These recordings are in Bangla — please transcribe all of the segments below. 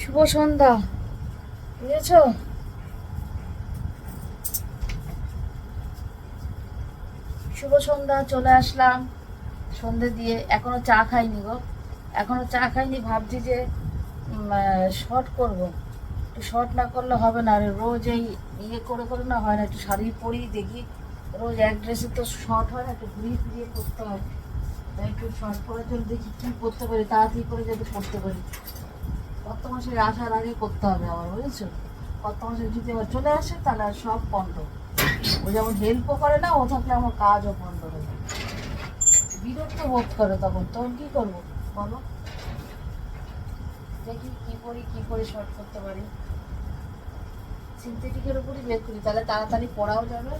শুভ সন্ধ্যা। বুঝেছ? শুভ সন্ধ্যা, চলে আসলাম। সন্ধে দিয়ে এখনও চা খাইনি গো। এখনও চা খাইনি, ভাবছি যে শর্ট করব। একটু শর্ট না করলে হবে না, আর রোজ এই ইয়ে করে করে না হয় না, একটু শাড়ি পরি দেখি। রোজ এক ড্রেসে তো শর্ট হয় না, একটু ঘুরিয়ে ফিরিয়ে করতে হয়। একটু শর্ট করার জন্য দেখি কী করতে পারি, তাড়াতাড়ি করে যাতে করতে পারি। কত মাসের আসার আগে করতে হবে আমার বুঝেছ? কত মাসে যদি আবার চলে আসে, তাহলে আর সব বন্ধ। ও যেমন হেল্পও করে না, ও থাকলে আমার কাজও বন্ধ হয়ে যায়। বিরক্ত বোধ করে তখন। তখন কী করব, বলো? দেখি কী করি, কী করে শর্ট করতে পারি। সিনথেটিকের উপরই বের করি, তাহলে তাড়াতাড়ি পড়াও যাবে।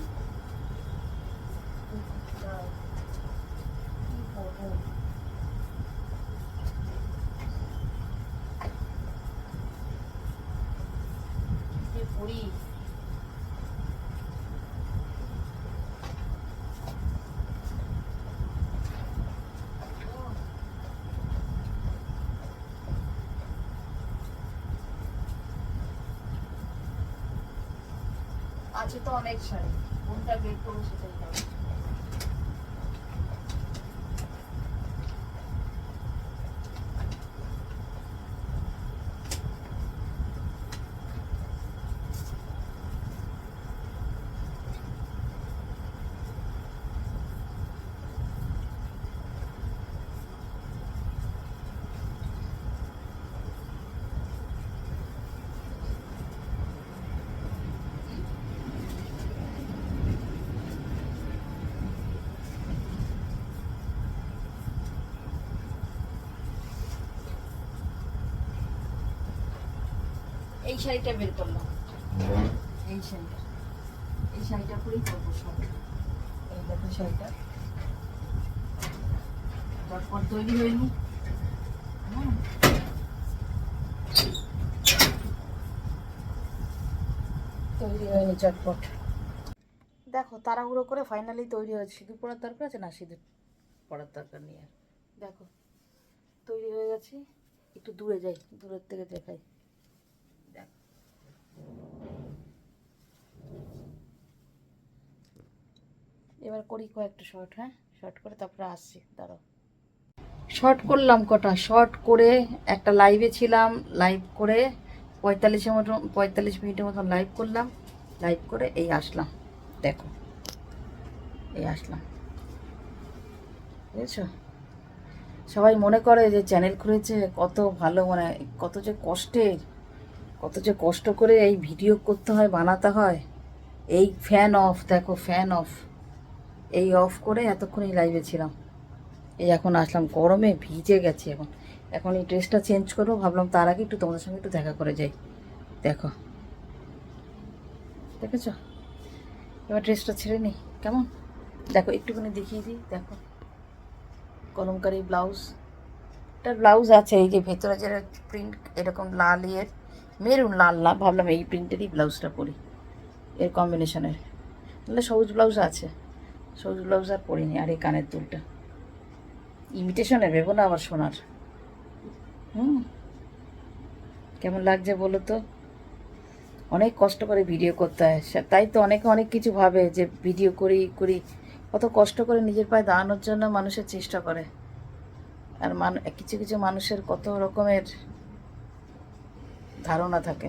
কি করব? পড়ি আছে তো অনেক শাড়ি কোনটা বের করব সেটাই এই শাড়িটা বের করলাম। এই শাড়িটা। এই শাড়িটা পরেই করব সব। এই দেখো শাড়িটা। তারপর তৈরি হয়নি। তৈরি হয়নি চটপট। দেখো তাড়াহুড়ো করে ফাইনালি তৈরি হয়েছে। সিঁদুর পড়ার দরকার আছে না? সিঁদুর পড়ার দরকার নেই আর। দেখো তৈরি হয়ে গেছে। একটু দূরে যাই দূরের থেকে দেখাই। দেখ এবার করি কয়েকটা শর্ট হ্যাঁ? শর্ট করে তারপরে আসছি শর্ট করলাম কটা? শর্ট করে একটা লাইভে ছিলাম লাইভ করে পঁয়তাল্লিশের মতন পঁয়তাল্লিশ মিনিটের মতন লাইভ করলাম লাইভ করে এই আসলাম, দেখো। এই আসলাম। বুঝেছ? সবাই মনে করে যে চ্যানেল খুলেছে, কত ভালো মানে কত যে কষ্টের। কত যে কষ্ট করে এই ভিডিও করতে হয়, বানাতে হয়। এই ফ্যান অফ দেখো ফ্যান অফ এই অফ করে এতক্ষণ এই লাইভে ছিলাম। এই এখন আসলাম, গরমে ভিজে গেছি এখন। এখন এই ড্রেসটা চেঞ্জ করব, ভাবলাম তার আগে একটু তোমাদের সঙ্গে একটু দেখা করে যাই। দেখো। দেখেছ? এবার ড্রেসটা ছেড়ে নিই কেমন? দেখো, একটুখানি দেখিয়ে দিই, দেখো। কলমকারি ব্লাউজ এটার ব্লাউজ আছে, এই যে ভেতরে যে প্রিন্ট এরকম লাল ইয়ের। মেরুন, লাল না ভাবলাম এই প্রিন্টেরই ব্লাউজটা পরি। এর কম্বিনেশনের তাহলে সবুজ ব্লাউজ আছে। সবুজ ব্লাউজ আর পরিনি, আর এই কানের দুলটা। ইমিটেশনের ভেবো না আবার সোনার। হুম। কেমন লাগছে বলো তো? অনেক কষ্ট করে ভিডিও করতে হয়। তাই তো অনেকে অনেক কিছু ভাবে যে ভিডিও করি করি। কত কষ্ট করে নিজের পায়ে দাঁড়ানোর জন্য মানুষের চেষ্টা করে। আর মান, কিছু কিছু মানুষের কত রকমের ধারণা থাকে।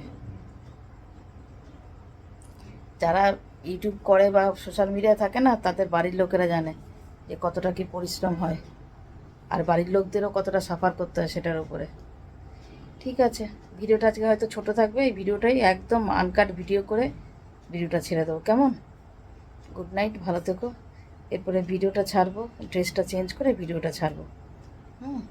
যারা ইউটিউব করে বা সোশ্যাল মিডিয়া থাকে না, তাদের বাড়ির লোকেরা জানে যে কতটা কি পরিশ্রম হয়। আর বাড়ির লোকদেরও কতটা সাফার করতে হয় সেটার উপরে। ঠিক আছে ভিডিওটা আজকে হয়তো ছোট থাকবে, এই ভিডিওটাই একদম আনকাট ভিডিও করে ভিডিওটা ছেড়ে দেবো। কেমন? গুড নাইট ভালো থেকো। এরপরে ভিডিওটা ছাড়বো ড্রেসটা চেঞ্জ করে ভিডিওটা ছাড়বো। হুম।